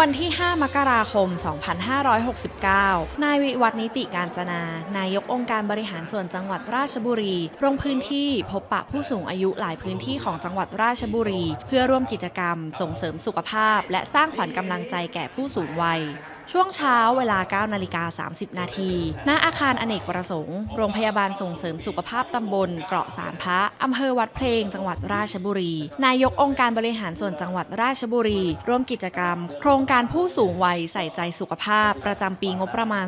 วันที่ 5 มกราคม 2569 นายวิวัฒนิติการจนา นายกองค์การบริหารส่วนจังหวัดราชบุรี ลงพื้นที่พบปะผู้สูงอายุหลายพื้นที่ของจังหวัดราชบุรี เพื่อร่วมกิจกรรม ส่งเสริมสุขภาพ และสร้างขวัญกำลังใจแก่ผู้สูงวัย ช่วงเช้าเวลา 9 นาฬิกา 30 นาทีณอาคารอเนกประสงค์ โรงพยาบาลส่งเสริมสุขภาพตำบล เกาะสารพระอำเภอวัดเพลง จังหวัดราชบุรี นายกองค์การบริหารส่วนจังหวัดราชบุรี ร่วมกิจกรรม โครงการผู้สูงวัยใส่ใจสุขภาพ ประจำปีงบประมาณ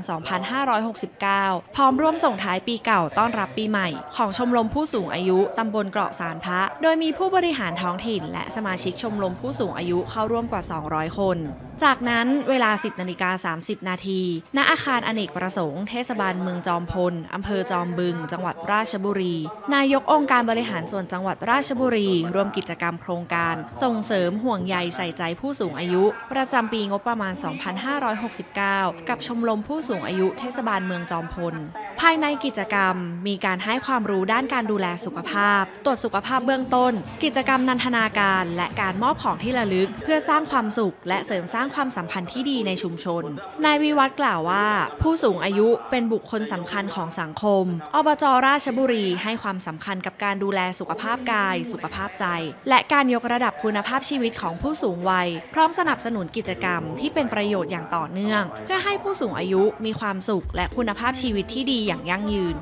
2569 พร้อมร่วมส่งท้ายปีเก่าต้อนรับปีใหม่ ของชมรมผู้สูงอายุตำบลเกาะสารพระ โดยมีผู้บริหารท้องถิ่น และสมาชิกชมรมผู้สูงอายุเข้าร่วมกว่า 200 คน จากนั้นเวลา 10 นาฬิกาา 30 นาที ณ อาคารอเนกประสงค์ เทศบาลเมืองจอมพล อำเภอจอมบึง จังหวัดราชบุรี นายกองค์การบริหารส่วนจังหวัดราชบุรี ร่วมกิจกรรมโครงการ ส่งเสริมห่วงใยใส่ใจผู้สูงอายุ ประจำปีงบประมาณ 2569 กับชมรมผู้สูงอายุเทศบาลเมืองจอมพล ภายในกิจกรรมมีการให้ความรู้ด้านการดูแลสุขภาพ ตรวจสุขภาพเบื้องต้น กิจกรรมนันทนาการและการมอบของที่ระลึก เพื่อสร้างความสุข และเสริมสร้างความสัมพันธ์ที่ดีในชุมชน นายวิวัฒน์กล่าวว่า ผู้สูงอายุเป็นบุคคลสำคัญของสังคม อบจราชบุรีให้ความสำคัญกับการดูแลสุขภาพกาย สุขภาพใจ และการยกระดับคุณภาพชีวิตของผู้สูงวัย พร้อมสนับสนุนกิจกรรมที่เป็นประโยชน์อย่างต่อเนื่อง เพื่อให้ผู้สูงอายุมีความสุขและคุณภาพชีวิตที่ดีอย่างยั่งยืน